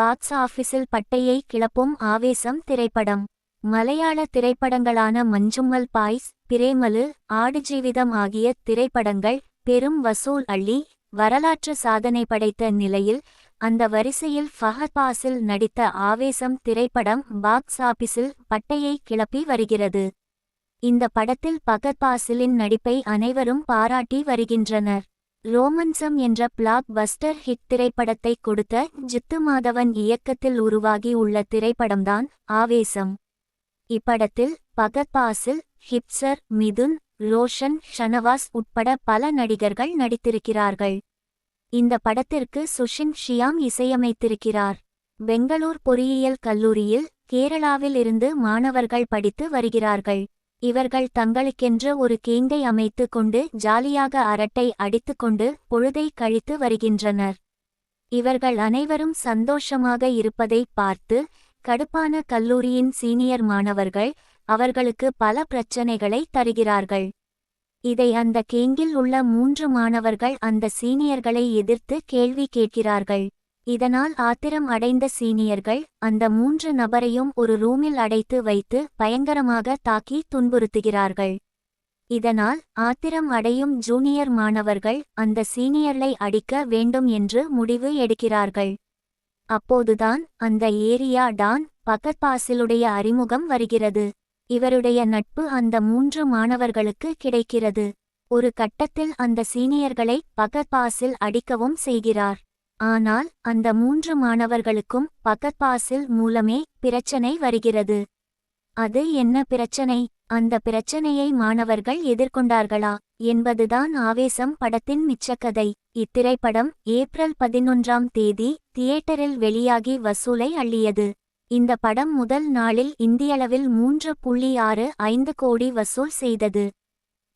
Box ஆபீஸில் பட்டையை கிளப்பும் ஆவேசம் திரைப்படம். மலையாள திரைப்படங்களான மஞ்சும்மல் பாய்ஸ் பிரேமலு ஆடுஜீவிதம் ஆகிய திரைப்படங்கள் பெரும் வசூல் அள்ளி வரலாற்று சாதனை படைத்த நிலையில் அந்த வரிசையில் ஃபஹத் பாசில் நடித்த ஆவேசம் திரைப்படம் பாக்ஸ் ஆபீஸில் பட்டையை கிளப்பி வருகிறது. இந்த படத்தில் பகத் பாசிலின் நடிப்பை அனைவரும் பாராட்டி வருகின்றனர். ரோமன்சம் என்ற பிளாக் பஸ்டர் ஹிட் திரைப்படத்தை கொடுத்த ஜித்து மாதவன் இயக்கத்தில் உருவாகி உள்ள திரைப்படம்தான் ஆவேசம். இப்படத்தில் பகத் பாசில் ஹிப்சர் மிதுன் ரோஷன் ஷனவாஸ் உட்பட பல நடிகர்கள் நடித்திருக்கிறார்கள். இந்த படத்திற்கு சுஷின் ஷியாம் இசையமைத்திருக்கிறார். பெங்களூர் பொறியியல் கல்லூரியில் கேரளாவில் இருந்து மாணவர்கள் படித்து வருகிறார்கள். இவர்கள் தங்களுக்கென்று ஒரு கேங்கை அமைத்து கொண்டு ஜாலியாக அரட்டை அடித்துக்கொண்டு பொழுதை கழித்து வருகின்றனர். இவர்கள் அனைவரும் சந்தோஷமாக இருப்பதை பார்த்து கடுப்பான கல்லூரியின் சீனியர் மாணவர்கள் அவர்களுக்கு பல பிரச்சனைகளை தருகிறார்கள். இதை அந்த கேங்கில் உள்ள மூன்று மாணவர்கள் அந்த சீனியர்களை எதிர்த்து கேள்வி கேட்கிறார்கள். இதனால் ஆத்திரம் அடைந்த சீனியர்கள் அந்த மூன்று நபரையும் ஒரு ரூமில் அடைத்து வைத்து பயங்கரமாக தாக்கி துன்புறுத்துகிறார்கள். இதனால் ஆத்திரம் அடையும் ஜூனியர் மாணவர்கள் அந்த சீனியர்களை அடிக்க வேண்டும் என்று முடிவு எடுக்கிறார்கள். அப்போதுதான் அந்த ஏரியா டான் பகத் பாசிலுடைய அறிமுகம் வருகிறது. இவருடைய நட்பு அந்த மூன்று மாணவர்களுக்கு கிடைக்கிறது. ஒரு கட்டத்தில் அந்த சீனியர்களை பகத் பாசில் அடிக்கவும் செய்கிறார். ஆனால் அந்த மூன்று மாணவர்களுக்கும் பக்கத்பாசில் மூலமே பிரச்சனை வருகிறது. அது என்ன பிரச்சனை? அந்த பிரச்சனையை மாணவர்கள் எதிர்கொண்டார்களா? என்பதுதான் ஆவேசம் படத்தின் மிச்சக்கதை. இத்திரைப்படம் ஏப்ரல் பதினொன்றாம் தேதி தியேட்டரில் வெளியாகி வசூலை அள்ளியது. இந்த படம் முதல் நாளில் இந்தியளவில் மூன்று புள்ளி ஆறு ஐந்து கோடி வசூல் செய்தது.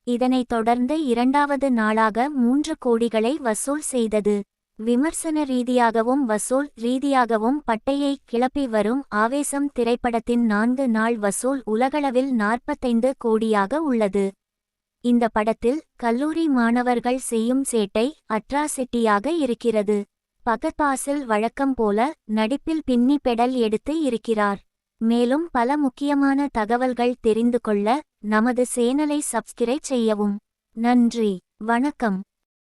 இதனைத் தொடர்ந்து இரண்டாவது நாளாக மூன்று கோடிகளை வசூல் செய்தது. விமர்சன ரீதியாகவும் வசூல் ரீதியாகவும் பட்டையை கிளப்பி வரும் ஆவேசம் திரைப்படத்தின் நான்கு நாள் வசூல் உலகளவில் நாற்பத்தைந்து கோடியாக உள்ளது. இந்த படத்தில் கல்லூரி மாணவர்கள் செய்யும் சேட்டை அட்ராசிட்டியாக இருக்கிறது. பகத்பாசில் வழக்கம் போல நடிப்பில் பின்னி பெடல் எடுத்து இருக்கிறார். மேலும் பல முக்கியமான தகவல்கள் தெரிந்து கொள்ள நமது சேனலை சப்ஸ்கிரைப் செய்யவும். நன்றி. வணக்கம்.